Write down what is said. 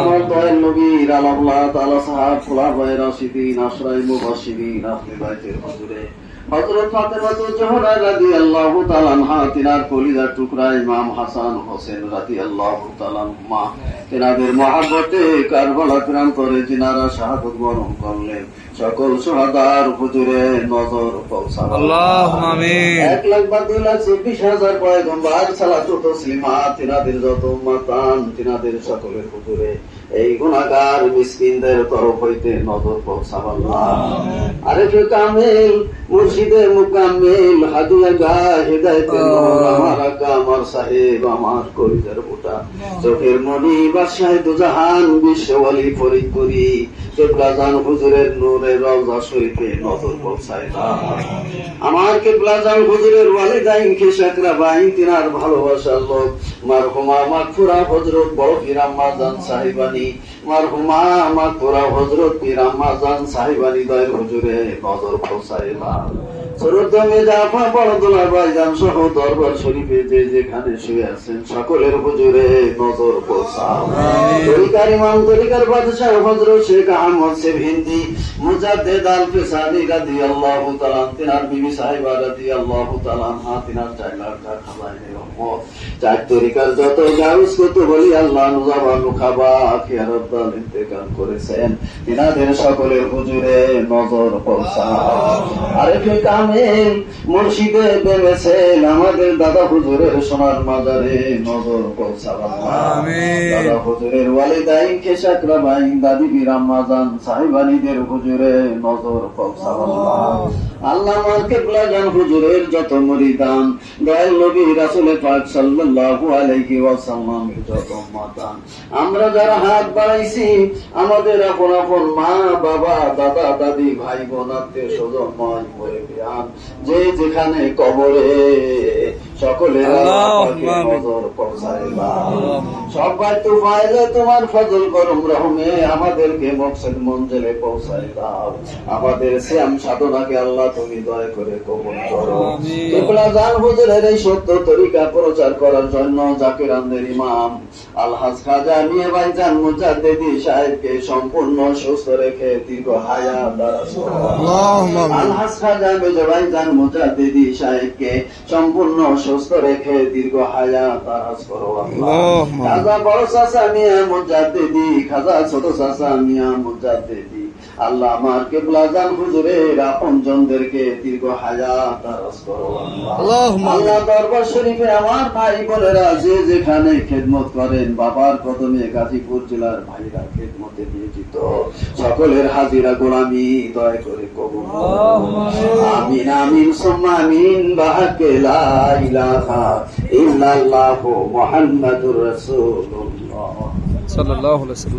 আমার দয়াল নবীর আলাল্লাহ তাআলা খোলা বাইরা সিদিন আশ্রয় মুবাশিরিন আহলে বাইতের হুজুরে। হযরত ফাতেমাতুল জোহরা রাদিয়াল্লাহু তাআলা আনহা তিনার কলিদার টুকরা ইমাম হাসান হোসেন রাদিয়াল্লাহু তাআলা মা তিনাদের মহাব্বতে কারবালা প্রান্তরে যিনারা শাহাদত বরণ করলেন। সকল সহাদার হুজুরে নজর পৌঁছাল। আল্লাহু আমিন। 1 লাখ বা 2 লাখ 20 হাজার পয়গম্বর সালাতু তাসলিমাত তিনাদের যত উম্মাতান তিনাদের সকলের হুজুরে। এই গুণাগার মিসকিনদের তরফ হইতে নজর পৌঁছাবাল্লাহ আরেফে কামেল মুর্শিদে মুকাম্মেল হাদিয়া গা হেদায়েতের নূর আমার আমার সাহেব, আমার কলিজার বুটা। চোখের মনি বাসায় দুজাহান বিশ্বওয়ালি ফরিদপুরি। কেবলাজান হুজুরের নূরের রওজা শরীফে নজর। আমার কেবলাজান হুজুরের ওয়ালিদাইন খেসাকরা বাইন তিনার ভালোবাসার লোক। মারহুমা মাগফুরা হজরত বড় পীর আম্মাজান সাহিবানী। মারহুমা মাগফুরা হজরত পিরাম্মা জান সাহিবানি দয়ের হুজুরে নজর পৌঁছায় দাও। সরোদ্দমে জাফা বড়দোলা ভাইজান সহ দরবার শরীফে যে যেখানে শুয়ে আছেন সকলের হুজুরে নজর পৌঁছাও তরিকার ইমাম তরিকার বাদশাহ হযরত শেখ আহমদ সেব হিন্দি মুজাদ্দেদ আল ফিসানি রাদিয়াল্লাহু তাআলা তিনার বিবি সাহিবা রাদিয়াল্লাহু তাআলা আনহা তিনার চার লাখ টাকা খাজাইনে রহমত। চার তরিকার যত গাউস কত বলি আল্লাহ নুজাবা নুখাবা আখিরাত দাল ইন্তেকাল করেছেন। তিনাদের সকলের হুজুরে নজর পৌঁছাও আরেফে কামেল মুর্শিদে বেমেছেন আমাদের দাদা হুজুরের সোনার মাজারে নজর পৌঁছাবা। দাদা হুজুরের ওয়ালিদাইন খেসাক রাবাইন দাদি বিরাম মাজান সাহেবানীদের হুজুরে নজর পৌঁছাবাল্লাহ হুজুরের যত মরিদান, দয়াল নবী পাক সাল্লাল্লাহু আলাইহি যত মাতান আমরা যারা হাত বাড়াইছি, আমাদের আপন আপন মা, বাবা, দাদা, দাদি, ভাই, বোন, আত্মীয় স্বজন ময় মরে যে যেখানে কবরে সকলে। সবাই তো তোমার ফজল করম রহমে আমাদেরকে মকসদ মঞ্জলে পৌঁছায় দাও। আমাদের শ্যাম সাধনাকে আল্লাহ তুমি দয়া করে কবল করো। হুজুরের এই সত্য তরিকা প্রচার করার জন্য জাকির আন্দের ইমাম আলহাজ খাজা মুজাদ্দিদি সাহেবকে সম্পূর্ণ সুস্থ রেখে দীর্ঘ হায়াত আলহাজ খাজা মেজর ভাইজান মুজাদ্দিদি সাহেবকে সম্পূর্ণ সুস্থ রেখে দীর্ঘ হায়াত করো খাজা বড় মিয়া মুজাদ্দিদি খাজা ছোট মিয়া মুজাদ্দিদি। আল্লাহ আমার কেবলা জান হুজুরের আপনজনদেরকে দীর্ঘ হাজার আল্লাহ দরবার শরীফে আমার ভাই বোনেরা যে যেখানে খেদমত করেন বাবার প্রথমে গাজীপুর জেলার ভাইরা খেদমতে নিয়োজিত। সকলের হাজিরা গোলামি দয়া করে কবুল আমিন। আমিন সম্মানিন বাহাকে লা ইল্লাল্লাহু মুহাম্মাদুর রাসূলুল্লাহ। সাল্লাল্লাহু আলাইহি